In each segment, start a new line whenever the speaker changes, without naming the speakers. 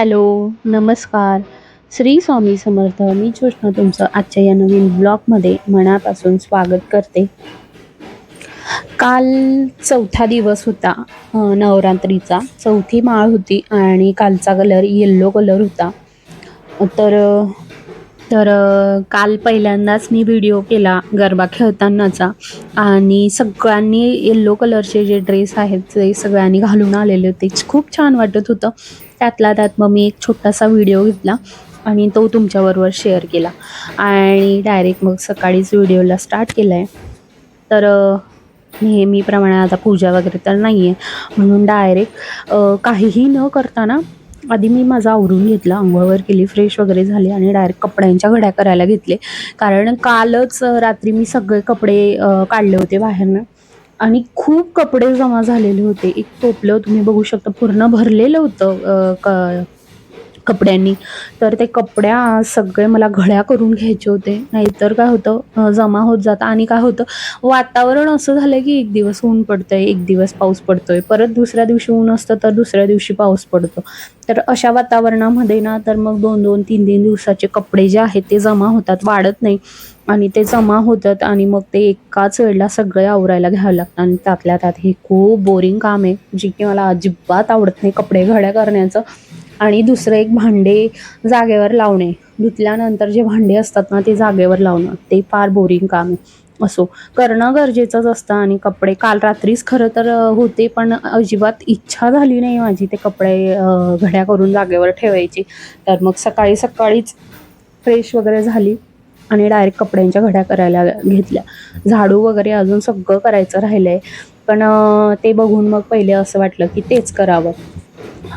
Hello नमस्कार. श्री स्वामी समर्थ मी ज्योष्णा तुमचं आजच्या या नवीन ब्लॉगमध्ये मनापासून स्वागत करते. काल चौथा दिवस होता नवरात्रीचा. चौथी माळ होती आणि कालचा कलर येल्लो कलर होता. तर तर काल पहिल्यांदाच मी व्हिडिओ केला गरबा खेळतानाचा. आणि सगळ्यांनी येल्लो कलरचे जे ड्रेस आहेत ते सगळ्यांनी घालून आलेले होते. खूप छान वाटत होतं. त्यातला त्यात मग मी एक छोटासा व्हिडिओ घेतला आणि तो तुमच्याबरोबर शेअर केला. आणि डायरेक्ट मग सकाळीच व्हिडिओला स्टार्ट केला आहे तर नेहमीप्रमाणे आता पूजा वगैरे तर नाही आहे म्हणून डायरेक्ट काहीही न करताना आधी मी माझा आवरून घेतला. आंघोळवर केली फ्रेश वगैरे झाले आणि डायरेक्ट कपड्यांच्या घड्या करायला घेतले. कारण कालच रात्री मी सगळे कपडे काढले होते बाहेरनं. आणि खूप कपडे जमा झालेले होते. एक टोपलं तुम्ही बघू शकता पूर्ण भरलेलं होतं क कपड्यांनी. तर ते कपड्या सगळे मला घड्या करून घ्यायचे होते. नाहीतर काय होतं जमा होत जातं. आणि काय होतं वातावरण असं झालं की एक दिवस ऊन पडतंय एक दिवस पाऊस पडतोय. परत दुसऱ्या दिवशी ऊन असतं तर दुसऱ्या दिवशी पाऊस पडतो. तर अशा वातावरणामध्ये ना तर मग दोन दोन तीन तीन दिवसाचे कपडे जे आहेत ते जमा होतात वाढत नाही. आणि ते जमा होतात आणि मग ते एकाच वेळेला सगळे आवरायला घ्यावं लागतं. आणि त्यातल्या त्यात हे खूप बोरिंग काम आहे. जे की मला अजिबात आवडत नाही कपडे घड्या करण्याचं. आणि दुसरं एक भांडे जागेवर लावणे. धुतल्यानंतर जे भांडे असतात ना ते जागेवर लावणं. ते फार बोरिंग काम आहे. असो. करणं गरजेचंच असतं आणि कपडे काल रात्रीच खरं तर होते पण अजिबात इच्छा झाली नाही माझी ते कपडे घड्या करून जागेवर ठेवायची. तर मग सकाळी सकाळीच फ्रेश वगैरे झाली आणि डायरेक्ट कपड्यांच्या घड्या करायला घेतल्या. झाडू वगैरे अजून सगळं करायचं राहिलं आहे पण ते बघून मग पहिले असं वाटलं की तेच करावं.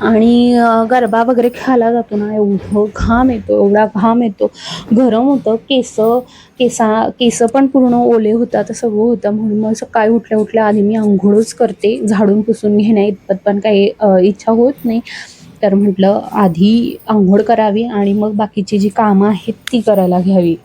आणि गरबा वगैरे खेळायला जातो ना एवढं घाम येतो एवढा घाम येतो. गरम होतं केस केसा केस पण पूर्ण ओले होतात सगळं होतं. म्हणून मग सकाळी उठल्या उठल्या आधी मी आंघोळच करते. झाडून पुसून घेण्या इतपत पण काही इच्छा होत नाही. तर म्हटलं आधी आंघोळ करावी आणि मग बाकीची जी कामं आहेत ती करायला घ्यावी.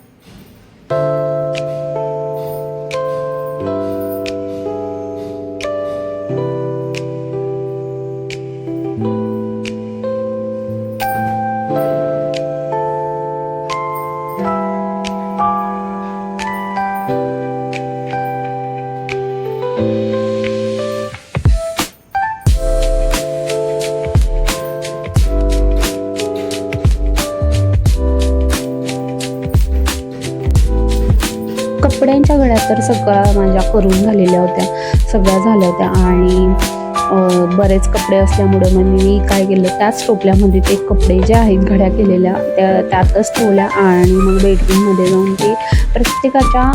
तर सगळ्या माझ्या करून झालेल्या होत्या. सगळ्या झाल्या होत्या आणि बरेच कपडे असल्यामुळं मग मी काय केलं त्याच टोपल्यामध्ये ते कपडे जे आहेत घड्या केलेल्या त्या त्यातच ठेवल्या आणि मग बेडरूममध्ये जाऊन ते प्रत्येकाच्या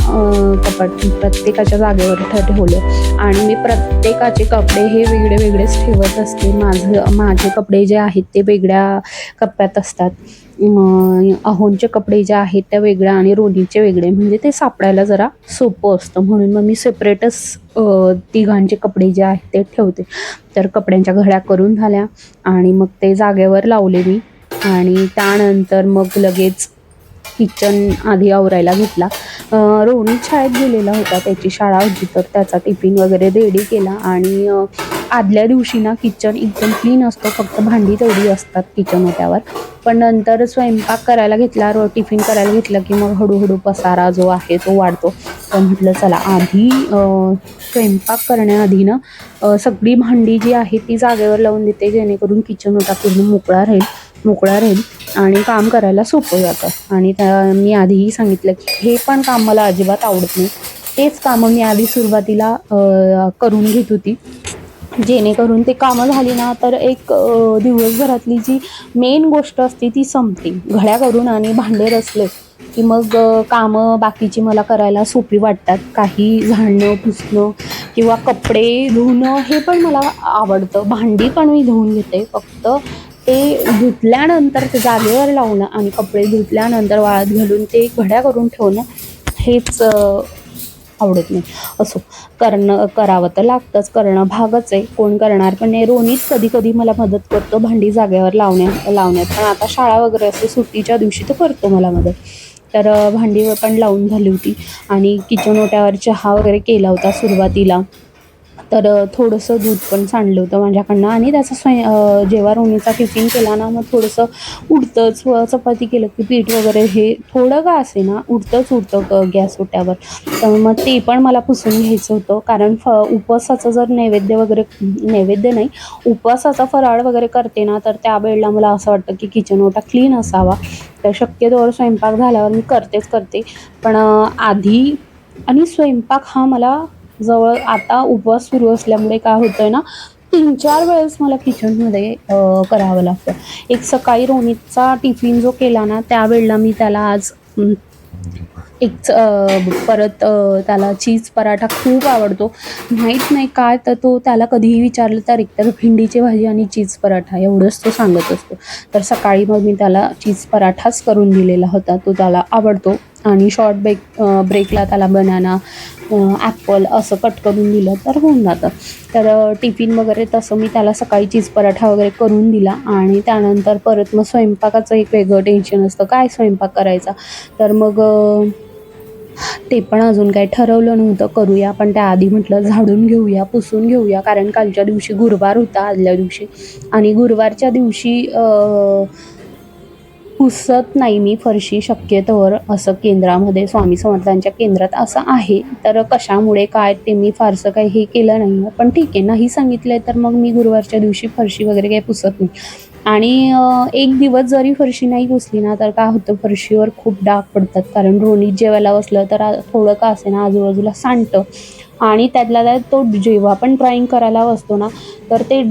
कपाट प्रत्येकाच्या जागेवर ठ- ठेवले. आणि मी प्रत्येकाचे कपडे हे वेगळे वेगळेच ठेवत असते. माझं माझे कपडे जे आहेत ते वेगळ्या कप्प्यात असतात. अं, अहोंचे कपडे जे आहेत त्या वेगळ्या आणि रोनीचे वेगळे म्हणजे ते सापडायला जरा सोपं असतं. म्हणून मग मी सेपरेटच तिघांचे कपडे जे आहेत ते ठेवते. तर कपड्यांच्या घड्या करून झाल्या आणि मग ते जागेवर लावले मी. आणि त्यानंतर मग लगेच किचन आधी आवरायला घेतला. अं, शाळेत गेलेला होता. त्याची शाळा होती. तर त्याचा टिफिन वगैरे रेडी केला आणि आदल्या दिवशी ना किचन एकदम क्लीन असतं. फक्त भांडी तेवढी असतात किचन ओट्यावर पण नंतर स्वयंपाक करायला घेतला. रो टिफिन करायला घेतलं की मग हळूहळू पसारा जो आहे तो वाढतो. तर म्हटलं चला आधी स्वयंपाक करण्याआधी ना सगळी भांडी जी आहे ती जागेवर लावून देते. जेणेकरून किचन ओटा पूर्ण मोकळा राहील. मोकळा राहील आणि काम करायला सोपं जातं. आणि त्या मी आधीही सांगितलं की हे पण काम मला अजिबात आवडत नाही. तेच कामं मी आधी सुरुवातीला करून घेत होती. जेणेकरून ते कामं झाली ना तर एक दिवसभरातली जी मेन गोष्ट असते ती संपते. घड्या करून आणि भांडे रचले की मग कामं बाकीची मला करायला सोपी वाटतात. काही झाडणं पुसणं किंवा कपडे धुणं हे पण मला आवडतं. भांडी पण मी धुवून घेते. फक्त ते धुतल्यानंतर ते जागेवर लावणं आणि कपडे धुतल्यानंतर वाळत घालून ते घड्या करून ठेवणं हेच आवडत नाही. असो करणं करावं तर लागतंच. करणं भागच आहे. कोण करणार? पण नाही रोनीच कधी कधी मला मदत करतो भांडी जागेवर लावण्यात लावण्यात. पण आता शाळा वगैरे असते सुट्टीच्या दिवशी तो करतो मला मदत. तर भांडी पण लावून झाली होती आणि किचन ओट्यावर चहा वगैरे केला होता सुरुवातीला. तर थोडंसं दूध पण सांडलं होतं माझ्याकडनं आणि त्याचा स्वयं जेव्हा रोणीचा टिफिन केला ना मग थोडंसं उडतंच व चपाती केलं की पीठ वगैरे हे थोडं का असे ना उडतंच उडतं ग गॅस ओट्यावर. तर मग ते पण मला पुसून घ्यायचं होतं. कारण फ उपवासाचं जर नैवेद्य वगैरे नैवेद्य नाही उपवासाचा फराळ वगैरे करते ना तर त्यावेळेला मला असं वाटतं की किचन ओटा क्लीन असावा. तर शक्यतोवर स्वयंपाक झाल्यावर मी करतेच करते. पण आधी आणि स्वयंपाक हा मला जवळ आता उपवास सुरू असल्यामुळे काय होतंय ना तीन चार वेळेस मला किचनमध्ये करावं लागतं. एक सकाळी रोनितचा टिफिन जो केला ना त्यावेळेला मी त्याला आज एक परत त्याला चीज पराठा खूप आवडतो. माहीत नाही काय तर तो त्याला कधीही विचारलं तर एकतर भेंडीची भाजी आणि चीज पराठा एवढंच तो सांगत असतो. तर सकाळी मग मी त्याला चीज पराठाच करून दिलेला होता तो त्याला आवडतो. आणि शॉर्ट ब्रेक ब्रेकला त्याला बनाना ॲपल असं कट करून दिलं तर होऊन जातं. तर टिफिन वगैरे तसं मी त्याला सकाळी चीज पराठा वगैरे करून दिला आणि त्यानंतर परत मग स्वयंपाकाचं एक वेगळं टेन्शन असतं. काय स्वयंपाक करायचा? तर मग ते पण अजून काही ठरवलं नव्हतं. करूया पण त्याआधी म्हटलं झाडून घेऊया पुसून घेऊया. कारण कालच्या दिवशी गुरुवार होता आदल्या दिवशी. आणि गुरुवारच्या दिवशी पुसत नाही मी फरशी शक्यतोवर असं केंद्रामध्ये स्वामी समर्थांच्या केंद्रात असं आहे. तर कशामुळे काय ते मी फारसं काही हे केलं नाही. पण ठीक आहे नाही सांगितलं तर मग मी गुरुवारच्या दिवशी फरशी वगैरे काही पुसत नाही. आणि एक दिवस जरी फरशी नाही पुसली ना तर काय होतं फरशीवर खूप डाग पडतात. कारण रोनीत जेवायला बसलं तर थोडं का असे ना आजूबाजूला सांडतं. आणि त्यातल्या त्यात तो जेव्हा पण ड्रॉइंग करायला बसतो ना तर ते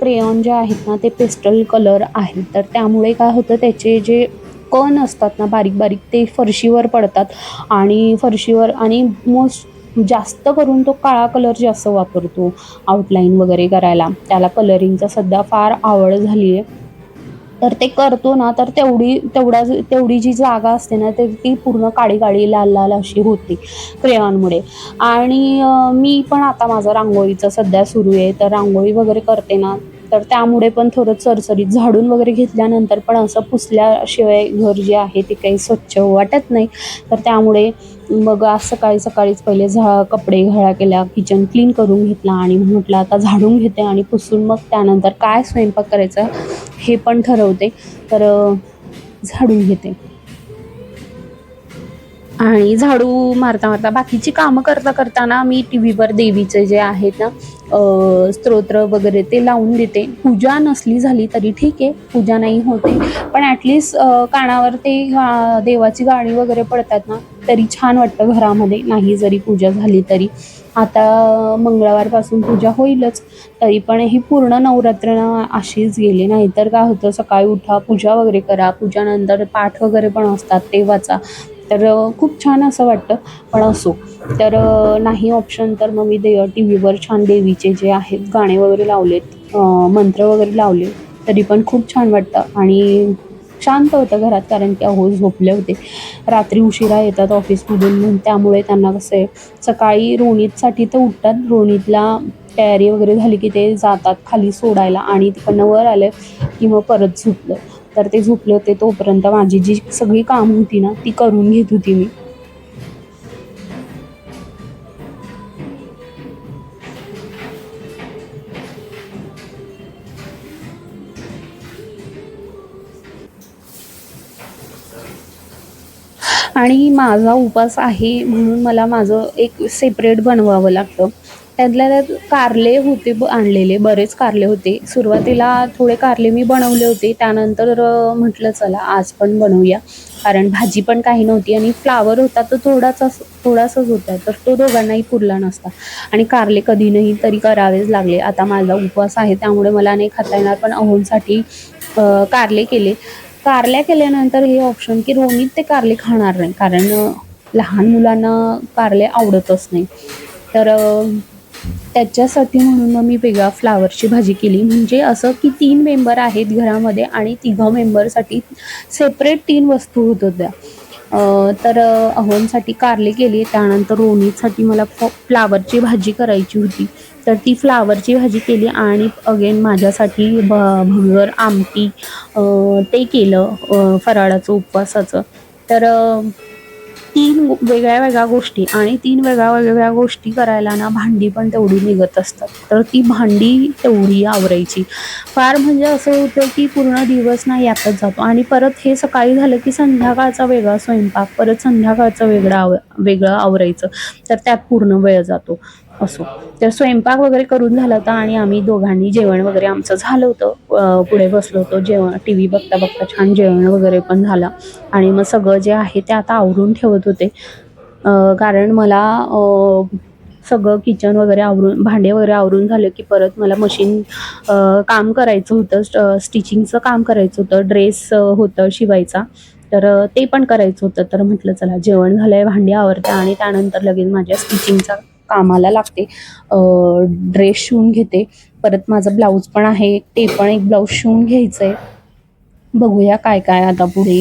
क्रेयॉन जे आहेत ना ते पेस्टल कलर आहेत. तर त्यामुळे काय होतं त्याचे जे कण असतात ना बारीक बारीक ते फरशीवर पडतात. आणि फरशीवर आणि मोस्ट जास्त करून तो काळा कलर जास्त वापरतो आउटलाईन वगैरे करायला. त्याला कलरिंगचा सध्या फार आवड झाली आहे तर ते करतो ना तर तेवढी तेवढा तेवढी जी जागा असते ना ते ती पूर्ण काळी काळी लाल लाल अशी होती क्रेयॉनमुळे. आणि मी पण आता माझं रांगोळीचं सध्या सुरू आहे तर रांगोळी वगैरे करते ना तर त्यामुळे पण थोडं चरचरीत झाडून वगैरे घेतल्यानंतर पण असं पुसल्याशिवाय घर जे आहे ते काही स्वच्छ वाटत नाही. तर त्यामुळे मग आज सकाळी सकाळीच पहिले झा कपडे घळा केल्या किचन क्लीन करून घेतला आणि म्हटलं आता झाडून घेते आणि पुसून मग त्यानंतर काय स्वयंपाक करायचा हे पण ठरवते. तर झाडून घेते. आणि झाडू मारता मारता बाकीची कामं करता करताना मी टी व्हीवर देवीचे जे आहेत ना स्तोत्र वगैरे ते लावून देते. पूजा नसली झाली तरी ठीक आहे पूजा नाही होते. पण ॲटलिस्ट कानावर ते देवाची गाणी वगैरे पडतात ना तरी छान वाटतं घरामध्ये. नाही जरी पूजा झाली तरी. आता मंगळवारपासून पूजा होईलच तरी पण ही पूर्ण नवरात्र अशीच गेली. नाहीतर काय होतं सकाळी उठा पूजा वगैरे करा. पूजानंतर पाठ वगैरे पण असतात तेव्हाचा तर खूप छान असं वाटतं. पण असो. तर नाही ऑप्शन तर मग मी दे टी व्हीवर छान देवीचे जे आहेत गाणे वगैरे लावलेत मंत्र वगैरे लावले तरी पण खूप छान वाटतं. आणि शांत होतं घरात कारण की अहो झोपले होते. रात्री उशिरा येतात ऑफिसमधून म्हणून त्यामुळे त्यांना कसं आहे सकाळी रोनीतसाठी तर उठतात. रोनीतला तयारी वगैरे झाली की ते जातात खाली सोडायला आणि तिकडनं वर आलं की मग परत झोपलं. तर ते झोपले होते तोपर्यंत माझी जी सगळी काम होती ना ती करून घेत होती मी. आणि माझा उपास आहे म्हणून मला माझं एक सेपरेट बनवावं लागतं. त्यातल्या त्यात कारले होते ब आणलेले बरेच कारले होते. सुरुवातीला थोडे कारले मी बनवले होते. त्यानंतर म्हटलं चला आज पण बनवूया. कारण भाजी पण काही नव्हती आणि फ्लावर होता तो थोडासा थोडासाच होता. तर तो दोघांनाही पुरला नसता. आणि कारले कधी नाही तरी करावेच लागले. आता माझा उपवास आहे त्यामुळे मला नाही खाता येणार. पण अहोंसाठी कारले केले. कारल्या केल्यानंतर हे ऑप्शन की रोनीत ते कारले खाणार नाही. कारण लहान मुलांना कारले आवडतच नाही. तर त्याच्यासाठी म्हणून मग मी वेगळा फ्लावरची भाजी केली. म्हणजे असं की तीन मेंबर आहेत घरामध्ये आणि तिघं मेंबरसाठी सेपरेट तीन वस्तू होत होत्या. तर अ, अहोंसाठी कारले केली. त्यानंतर रोनीसाठी मला फ फ्लावरची भाजी करायची होती. तर ती फ्लावरची भाजी केली आणि अगेन माझ्यासाठी भ भगर आमटी ते केलं फराळाचं उपवासाचं. तर तीन वेगळ्या वेगळ्या गोष्टी आणि तीन वेगळ्या वेगवेगळ्या गोष्टी करायला ना भांडी पण तेवढी निघत असतात. तर ती भांडी तेवढी आवरायची. फार म्हणजे असं होतं की पूर्ण दिवस ना यातच जातो. आणि परत हे सकाळी झालं की संध्याकाळचा वेगळा स्वयंपाक परत संध्याकाळचं वेगळं आव वेगळं आवरायचं. तर त्यात पूर्ण वेळ जातो. असो. तर स्वयंपाक वगैरे करून झाला होता आणि आम्ही दोघांनी जेवण वगैरे आमचं झालं होतं. पुढे बसलो होतो. जेवण टी व्ही बघता बघता छान जेवण वगैरे पण झालं. आणि मग सगळं जे आहे ते आता आवरून ठेवत होते. कारण मला सगळं किचन वगैरे आवरून भांडे वगैरे आवरून झालं की परत मला मशीन काम करायचं होतं. स्टिचिंगचं काम करायचं होतं. ड्रेस होतं शिवायचा. तर ते पण करायचं होतं. तर म्हटलं चला जेवण झालंय भांडी आवरतं आणि त्यानंतर लगेच माझ्या स्टिचिंगचा कामाला लागते. ड्रेस शिवून घेते. परत माझं ब्लाऊज पण आहे. ते पण एक ब्लाऊज शिवून घ्यायचं आहे बघूया काय काय आता पुढे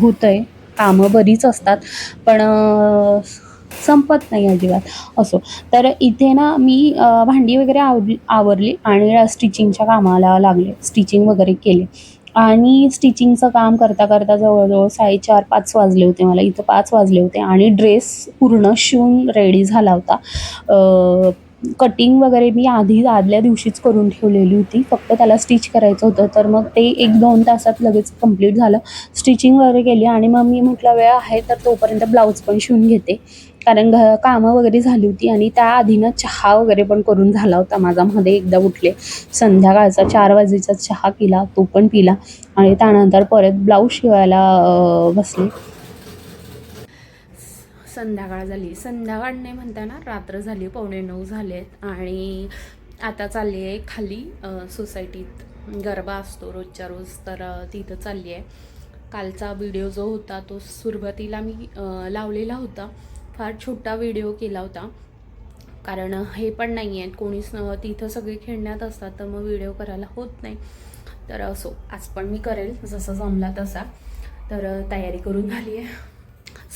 होतं आहे कामं बरीच असतात. पण संपत नाही अजिबात असो. तर इथे ना मी भांडी वगैरे आव आवरली आणि स्टिचिंगच्या कामाला लागले. स्टिचिंग वगैरे केले. आणि स्टिचिंगचं काम करता करता जवळजवळ साडेचार पाच वाजले होते मला. इथं पाच वाजले होते आणि ड्रेस पूर्ण शिवून रेडी झाला होता. कटिंग वगैरे मी आधी आदल्या दिवशीच करून ठेवलेली होती. फक्त त्याला स्टिच करायचं होतं. तर मग ते एक दोन तासात लगेच कंप्लीट झालं. स्टिचिंग वगैरे केली आणि मग मी म्हटलं वेळ आहे तर तोपर्यंत ब्लाऊज पण शिवून घेते. कारण घ कामं वगैरे झाली होती आणि त्या आधीनं चहा वगैरे पण करून झाला होता. माझा मध्ये एकदा उठले संध्याकाळचा चार वाजेचा चहा पिला तो पण पिला आणि त्यानंतर परत ब्लाऊज शिवायला बसले. संध्याकाळ झाली. संध्याकाळ नाही म्हणता ना रात्र झाली पावणे नऊ झालेत आणि आता चालली आहे खाली सोसायटीत. गरबा असतो रोजच्या रोज तर तिथं चालली आहे कालचा व्हिडिओ जो होता तो सुरुवातीला मी लावलेला होता. फार छोटा व्हिडिओ केला होता. कारण हे पण नाही आहेत. कोणीच तिथं सगळे खेळण्यात असतात तर मग व्हिडिओ करायला होत नाही. तर असो आज पण मी करेल. जसं जमला तसा. तर तयारी करून झाली आहे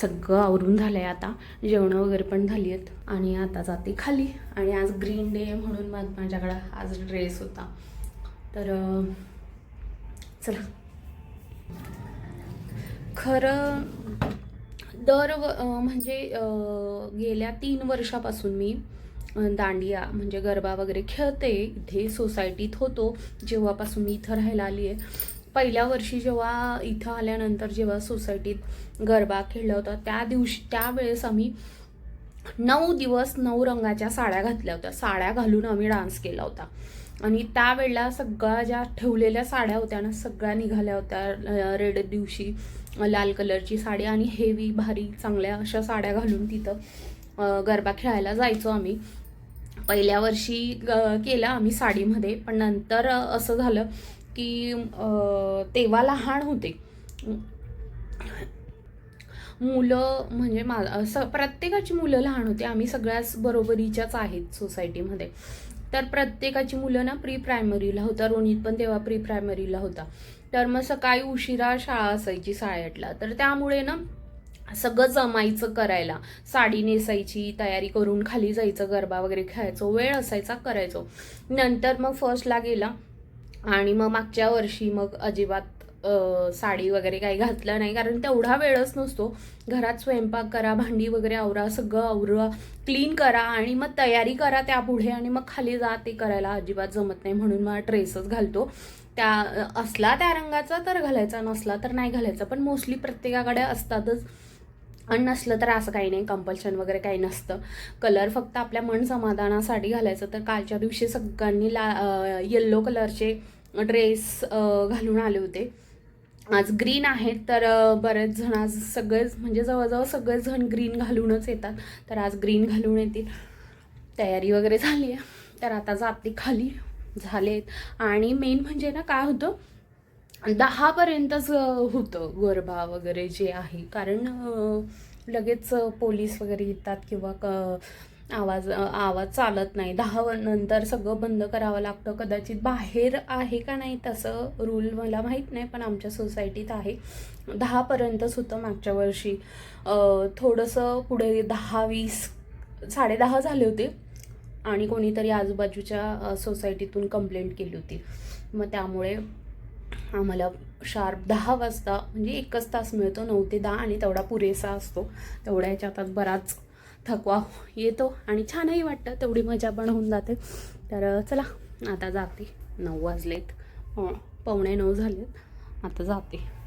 सगळं आवरून झालं आहे आता. जेवणं वगैरे पण झाली आहेत आणि आता जाते खाली. आणि आज ग्रीन डे म्हणून मग माझ्याकडं आज ड्रेस होता. तर चला. खरं दर व- म्हणजे गेल्या तीन वर्षापासून मी दांडिया म्हणजे गरबा वगैरे खेळते इथे सोसायटीत होतो जेव्हापासून मी इथं राहायला आली आहे. पहिल्या वर्षी जेव्हा इथं आल्यानंतर जेव्हा सोसायटीत गरबा खेळला होता त्या दिवशी त्यावेळेस आम्ही नऊ दिवस नऊ रंगाच्या साड्या घातल्या होत्या. साड्या घालून आम्ही डान्स केला होता. आणि त्यावेळेला सगळ्या ज्या ठेवलेल्या साड्या होत्या ना सगळ्या निघाल्या होत्या रेड दिवशी. लाल कलरची साडी आणि हेवी भारी चांगल्या अशा साड्या घालून तिथं गरबा खेळायला जायचो आम्ही. पहिल्या वर्षी ग- केलं आम्ही साडीमध्ये पण नंतर असं झालं की तेव्हा लहान होते. मुलं म्हणजे मा असं प्रत्येकाची मुलं लहान होती. आम्ही सगळ्याच बरोबरीच्याच आहेत सोसायटीमध्ये तर प्रत्येकाची मुलं ना प्री प्रायमरीला होता. रोनित पण तेव्हा प्री प्रायमरीला होता. तर मग सकाळी उशिरा शाळा असायची साडेआठला. तर त्यामुळे ना सगळं जमायचं करायला. साडी नेसायची तयारी करून खाली जायचं गरबा वगैरे खेळायचो वेळ असायचा करायचो. नंतर मग फर्स्टला गेला आणि मग मागच्या वर्षी मग अजिबात साडी वगैरे काही घातलं नाही. कारण तेवढा वेळच नसतो. घरात स्वयंपाक करा भांडी वगैरे आवरा सगळं आवरा क्लीन करा आणि मग तयारी करा त्यापुढे आणि मग खाली जा ते करायला अजिबात जमत नाही म्हणून मग ड्रेसच घालतो. त्या असला त्या रंगाचा तर घालायचा नसला तर नाही घालायचा. पण मोस्टली प्रत्येकाकडे असतातच. आणि नसलं तर असं काही नाही कंपल्शन वगैरे काही नसतं. कलर फक्त आपल्या मन समाधानासाठी घालायचं. तर कालच्या दिवशी सगळ्यांनी ला येल्लो कलरचे ड्रेस घालून आले होते. आज ग्रीन आहेत तर बरेच जण आज सगळेच म्हणजे जवळजवळ सगळेच जण ग्रीन घालूनच येतात. तर आज ग्रीन घालून येतील. तयारी वगैरे झाली आहे. तर आता जाते खाली. झालेत. आणि मेन म्हणजे ना काय होतं दहापर्यंतच होतं गरबा वगैरे जे आहे. कारण लगेच पोलीस वगैरे येतात किंवा क आवाज आवाज चालत नाही. दहा व- नंतर सगळं बंद करावं लागतं. कदाचित बाहेर आहे का नाही तसं रूल मला माहीत नाही पण आमच्या सोसायटीत आहे. दहापर्यंतच होतं मागच्या वर्षी. थोडंसं पुढे दहा वीस साडेदहा झाले होते. आणि कोणीतरी आजूबाजूच्या सोसायटीतून कंप्लेंट केली होती. मग त्यामुळे आम्हाला शार्प दहा वाजता म्हणजे एकच तास मिळतो नऊ ते दहा आणि तेवढा पुरेसा असतो. तेवढ्या ह्याच्यात बराच थकवा येतो आणि छानही वाटतं तेवढी मजा पण होऊन जाते. तर चला आता जाते. नऊ वाजलेत. हो, पावणे नऊ झालेत. आता जाते.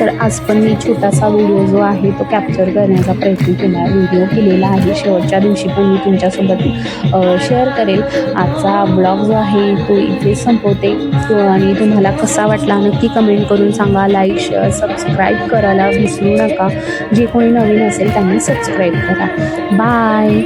तर आज पण मी छोटासा व्हिडिओ जो आहे तो कॅप्चर करण्याचा प्रयत्न केला. व्हिडिओ केलेला आहे. शेवटच्या दिवशी पण मी तुमच्यासोबत शेअर करेल. आजचा ब्लॉग जो आहे तो इथे संपवते. आणि तुम्हाला कसा वाटला नक्की कमेंट करून सांगा. लाईक शेअर सबस्क्राईब करायला विसरू नका. जे कोणी नवीन असेल त्यांनी सबस्क्राईब करा. बाय